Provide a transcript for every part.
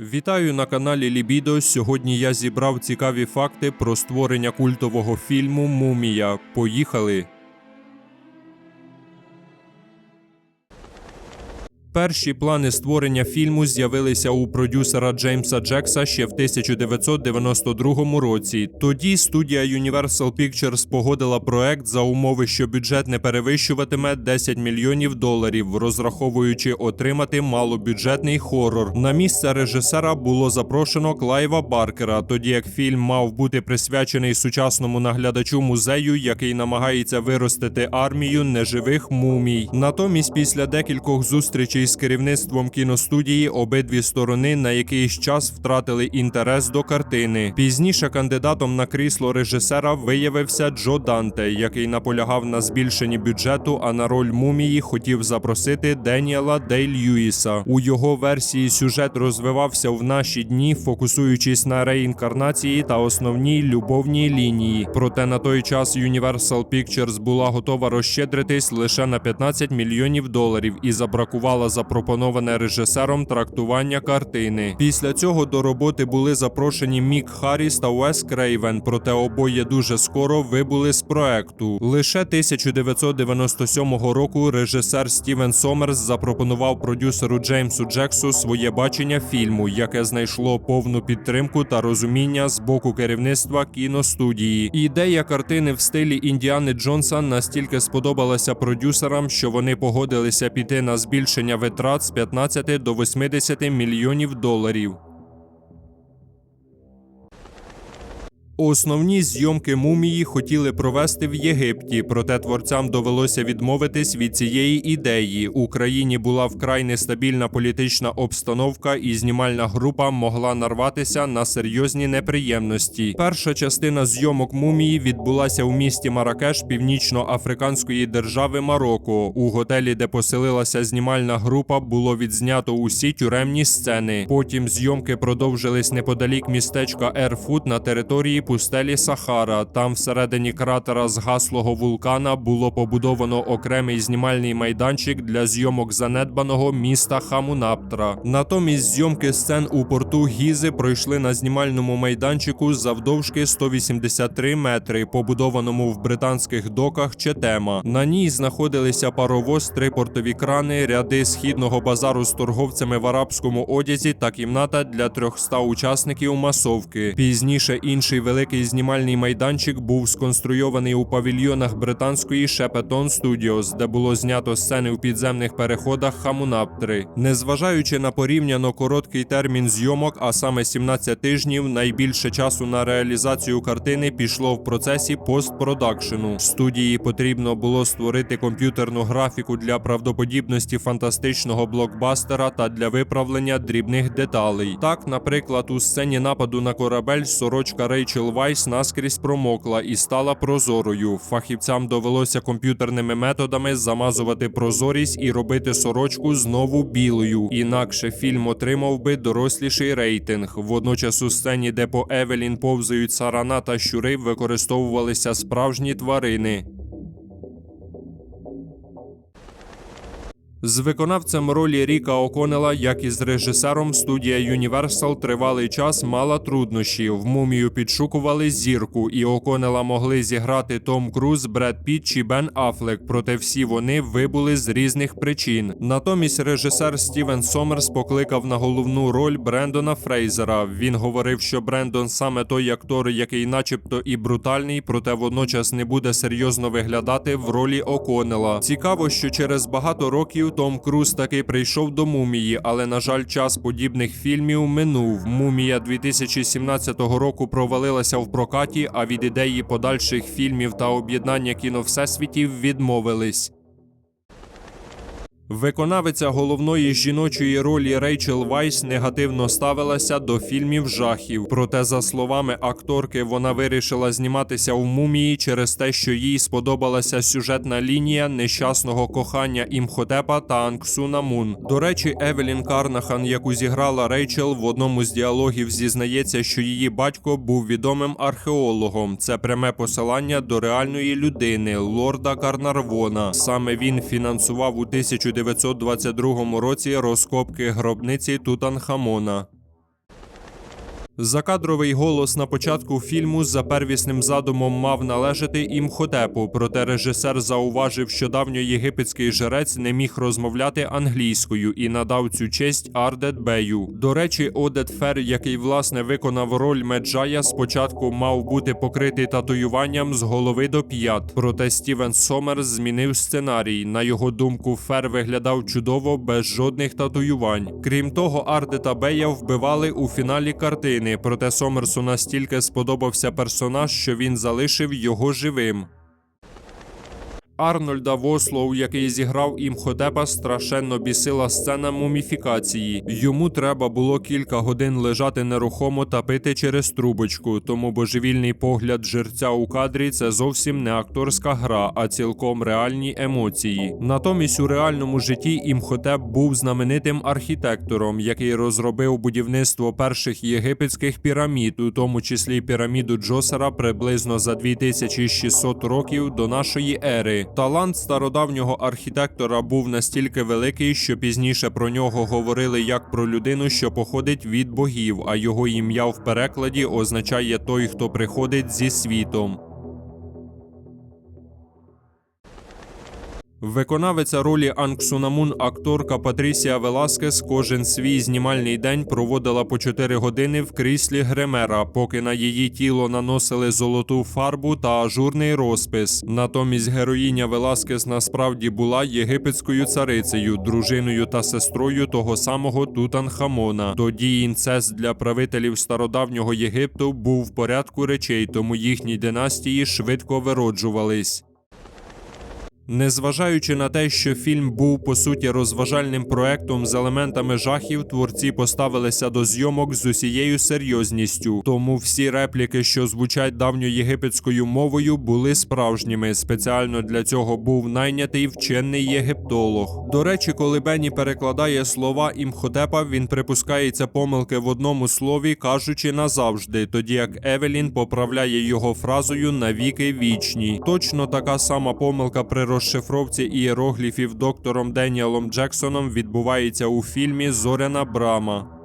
Вітаю на каналі Лібідо. Сьогодні я зібрав цікаві факти про створення культового фільму Мумія. Поїхали! Перші плани створення фільму з'явилися у продюсера Джеймса Джекса ще в 1992 році. Тоді студія Universal Pictures погодила проект за умови, що бюджет не перевищуватиме 10 мільйонів доларів, розраховуючи отримати малобюджетний хорор. На місце режисера було запрошено Клайва Баркера, тоді як фільм мав бути присвячений сучасному наглядачу музею, який намагається виростити армію неживих мумій. Натомість, після декількох зустрічей з керівництвом кіностудії, обидві сторони на якийсь час втратили інтерес до картини. Пізніше кандидатом на крісло режисера виявився Джо Данте, який наполягав на збільшенні бюджету, а на роль мумії хотів запросити Деніела Дей Льюіса. У його версії сюжет розвивався в наші дні, фокусуючись на реінкарнації та основній любовній лінії. Проте на той час Universal Pictures була готова розщедритись лише на 15 мільйонів доларів і забракувала запропоноване режисером трактування картини. Після цього до роботи були запрошені Мік Харріс та Уес Крейвен, проте обоє дуже скоро вибули з проекту. Лише 1997 року режисер Стівен Сомерс запропонував продюсеру Джеймсу Джексу своє бачення фільму, яке знайшло повну підтримку та розуміння з боку керівництва кіностудії. Ідея картини в стилі Індіани Джонса настільки сподобалася продюсерам, що вони погодилися піти на збільшення витрат з 15 до 80 мільйонів доларів. Основні зйомки мумії хотіли провести в Єгипті, проте творцям довелося відмовитись від цієї ідеї. У країні була вкрай нестабільна політична обстановка, і знімальна група могла нарватися на серйозні неприємності. Перша частина зйомок мумії відбулася у місті Маракеш північно-африканської держави Марокко. У готелі, де поселилася знімальна група, було відзнято усі тюремні сцени. Потім зйомки продовжились неподалік містечка Ерфут на території пустелі Сахара. Там всередині кратера згаслого вулкана було побудовано окремий знімальний майданчик для зйомок занедбаного міста Хамунаптра. Натомість зйомки сцен у порту Гізи пройшли на знімальному майданчику завдовжки 183 метри, побудованому в британських доках Четема. На ній знаходилися паровоз, три портові крани, ряди східного базару з торговцями в арабському одязі та кімната для 300 учасників масовки. Пізніше інший великий знімальний майданчик був сконструйований у павільйонах британської Shepperton Studios, де було знято сцени у підземних переходах Хамунаптри. Незважаючи на порівняно короткий термін зйомок, а саме 17 тижнів, найбільше часу на реалізацію картини пішло в процесі постпродакшену. Студії потрібно було створити комп'ютерну графіку для правдоподібності фантастичного блокбастера та для виправлення дрібних деталей. Так, наприклад, у сцені нападу на корабель сорочка Рейчел Вайс наскрізь промокла і стала прозорою. Фахівцям довелося комп'ютерними методами замазувати прозорість і робити сорочку знову білою. Інакше фільм отримав би доросліший рейтинг. Водночас у сцені, де по Евелін повзають сарана та щури, використовувалися справжні тварини. З виконавцем ролі Ріка Оконела, як і з режисером, студія Universal тривалий час мала труднощі. В мумію підшукували зірку, і Оконела могли зіграти Том Круз, Бред Піт чи Бен Афлек, проте всі вони вибули з різних причин. Натомість режисер Стівен Сомерс покликав на головну роль Брендона Фрейзера. Він говорив, що Брендон саме той актор, який, начебто, і брутальний, проте водночас не буде серйозно виглядати в ролі Оконела. Цікаво, що через багато років Том Круз таки прийшов до мумії, але на жаль, час подібних фільмів минув. Мумія 2017 року провалилася в прокаті, а від ідеї подальших фільмів та об'єднання кіновсесвітів відмовились. Виконавиця головної жіночої ролі Рейчел Вайс негативно ставилася до фільмів жахів. Проте, за словами акторки, вона вирішила зніматися у мумії через те, що їй сподобалася сюжетна лінія нещасного кохання Імхотепа та Анксуна Мун. До речі, Евелін Карнахан, яку зіграла Рейчел, в одному з діалогів зізнається, що її батько був відомим археологом. Це пряме посилання до реальної людини, лорда Карнарвона. Саме він фінансував у 1900 1922 році розкопки гробниці Тутанхамона. Закадровий голос на початку фільму за первісним задумом мав належати імхотепу, проте режисер зауважив, що давньоєгипетський жрець не міг розмовляти англійською і надав цю честь Ардет Бею. До речі, Одет Фер, який власне виконав роль Меджая, спочатку мав бути покритий татуюванням з голови до п'ят. Проте Стівен Сомерс змінив сценарій. На його думку, Фер виглядав чудово без жодних татуювань. Крім того, Ардета Бея вбивали у фіналі картини. Проте Сомерсу настільки сподобався персонаж, що він залишив його живим. Арнольда Вослоу, який зіграв імхотепа, страшенно бісила сцена муміфікації. Йому треба було кілька годин лежати нерухомо та пити через трубочку, тому божевільний погляд жерця у кадрі це зовсім не акторська гра, а цілком реальні емоції. Натомість у реальному житті імхотеп був знаменитим архітектором, який розробив будівництво перших єгипетських пірамід, у тому числі піраміду Джосера приблизно за 2600 років до нашої ери. Талант стародавнього архітектора був настільки великий, що пізніше про нього говорили як про людину, що походить від богів, а його ім'я в перекладі означає той, хто приходить зі світом. Виконавиця ролі Анксунамун акторка Патрісія Веласкес кожен свій знімальний день проводила по 4 години в кріслі гримера, поки на її тіло наносили золоту фарбу та ажурний розпис. Натомість героїня Веласкес насправді була єгипетською царицею, дружиною та сестрою того самого Тутанхамона. Тоді інцест для правителів стародавнього Єгипту був в порядку речей, тому їхні династії швидко вироджувались. Незважаючи на те, що фільм був по суті розважальним проектом з елементами жахів, творці поставилися до зйомок з усією серйозністю. Тому всі репліки, що звучать давньоєгипетською мовою, були справжніми. Спеціально для цього був найнятий вчений єгиптолог. До речі, коли Бенні перекладає слова імхотепа, він припускається помилки в одному слові, кажучи назавжди, тоді як Евелін поправляє його фразою навіки вічні. Точно така сама помилка при розшифровці ієрогліфів доктором Деніелом Джексоном відбувається у фільмі Зоряна Брама.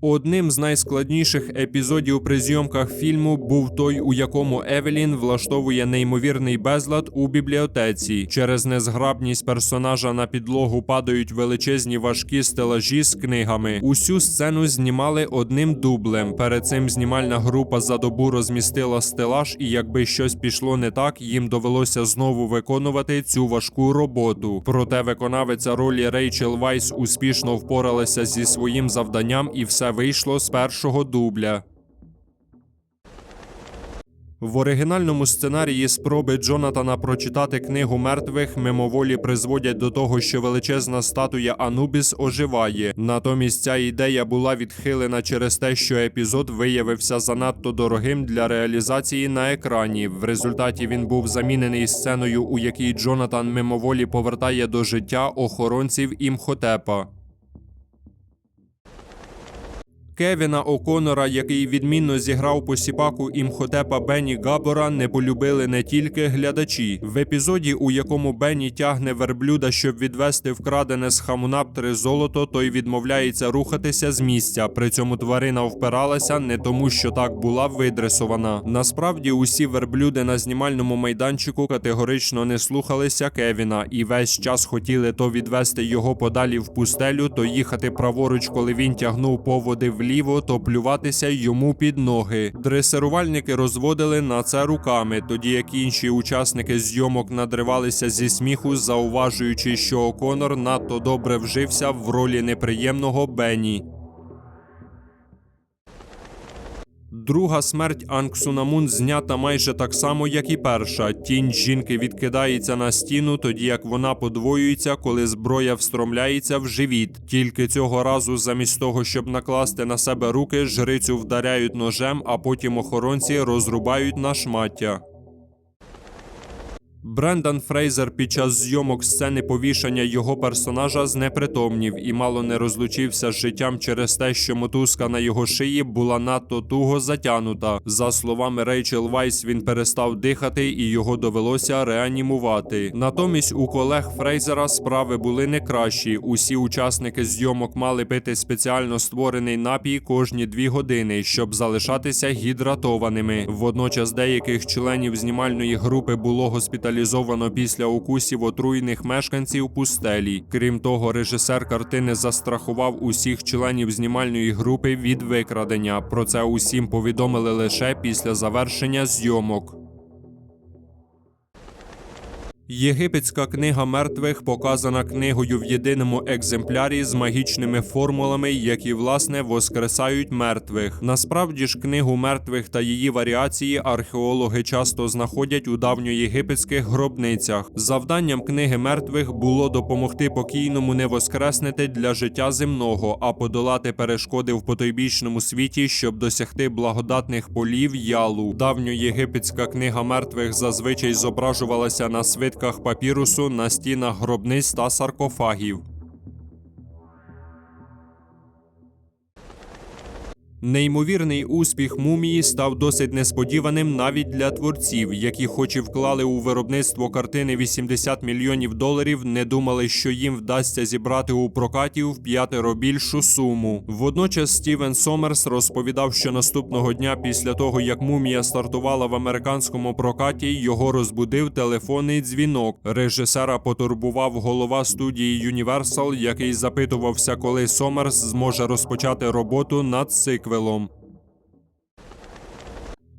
Одним з найскладніших епізодів при зйомках фільму був той, у якому Евелін влаштовує неймовірний безлад у бібліотеці. Через незграбність персонажа на підлогу падають величезні важкі стелажі з книгами. Усю сцену знімали одним дублем. Перед цим знімальна група за добу розмістила стелаж, і якби щось пішло не так, їм довелося знову виконувати цю важку роботу. Проте виконавиця ролі Рейчел Вайс успішно впоралася зі своїм завданням і все вийшло з першого дубля. В оригінальному сценарії спроби Джонатана прочитати книгу мертвих мимоволі призводять до того, що величезна статуя Анубіс оживає. Натомість ця ідея була відхилена через те, що епізод виявився занадто дорогим для реалізації на екрані. В результаті він був замінений сценою, у якій Джонатан мимоволі повертає до життя охоронців імхотепа. Кевіна О'Конора, який відмінно зіграв посіпаку імхотепа Бенні Габора, не полюбили не тільки глядачі. В епізоді, у якому Бенні тягне верблюда, щоб відвести вкрадене з хамунаптри золото, той відмовляється рухатися з місця. При цьому тварина впиралася не тому, що так була видресована. Насправді, усі верблюди на знімальному майданчику категорично не слухалися Кевіна і весь час хотіли то відвести його подалі в пустелю, то їхати праворуч, коли він тягнув поводи вліво, то плюватися йому під ноги. Дресирувальники розводили на це руками, тоді як інші учасники зйомок надривалися зі сміху, зауважуючи, що О'Конор надто добре вжився в ролі неприємного Бенні. Друга смерть Анксунамун знята майже так само, як і перша. Тінь жінки відкидається на стіну, тоді як вона подвоюється, коли зброя встромляється в живіт. Тільки цього разу, замість того, щоб накласти на себе руки, жрицю вдаряють ножем, а потім охоронці розрубають на шмаття. Брендан Фрейзер під час зйомок сцени повішання його персонажа знепритомнів і мало не розлучився з життям через те, що мотузка на його шиї була надто туго затянута. За словами Рейчел Вайс, він перестав дихати і його довелося реанімувати. Натомість у колег Фрейзера справи були не кращі. Усі учасники зйомок мали пити спеціально створений напій кожні дві години, щоб залишатися гідратованими. Водночас деяких членів знімальної групи було госпіталізовано після укусів отруйних мешканців пустелі. Крім того, режисер картини застрахував усіх членів знімальної групи від викрадення. Про це усім повідомили лише після завершення зйомок. Єгипетська книга мертвих показана книгою в єдиному екземплярі з магічними формулами, які власне воскресають мертвих. Насправді ж книгу мертвих та її варіації археологи часто знаходять у давньоєгипетських гробницях. Завданням книги мертвих було допомогти покійному не воскреснути для життя земного, а подолати перешкоди в потойбічному світі, щоб досягти благодатних полів ялу. Давньоєгипетська книга мертвих зазвичай зображувалася на свитках папірусу на стінах гробниць та саркофагів. Неймовірний успіх мумії став досить несподіваним навіть для творців, які, хоч і вклали у виробництво картини 80 мільйонів доларів, не думали, що їм вдасться зібрати у прокаті в п'ятеро більшу суму. Водночас Стівен Сомерс розповідав, що наступного дня, після того як мумія стартувала в американському прокаті, його розбудив телефонний дзвінок. Режисера потурбував голова студії Universal, який запитувався, коли Сомерс зможе розпочати роботу над сиквелом.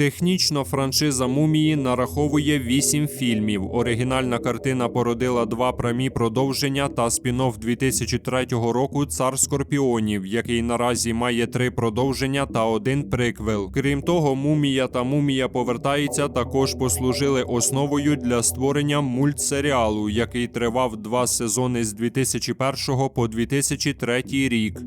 Технічно франшиза мумії нараховує 8 фільмів. Оригінальна картина породила два прямі продовження та спін-офф 2003 року Цар Скорпіонів, який наразі має три продовження та один приквел. Крім того, мумія та мумія повертається також послужили основою для створення мультсеріалу, який тривав два сезони з 2001 по 2003 рік.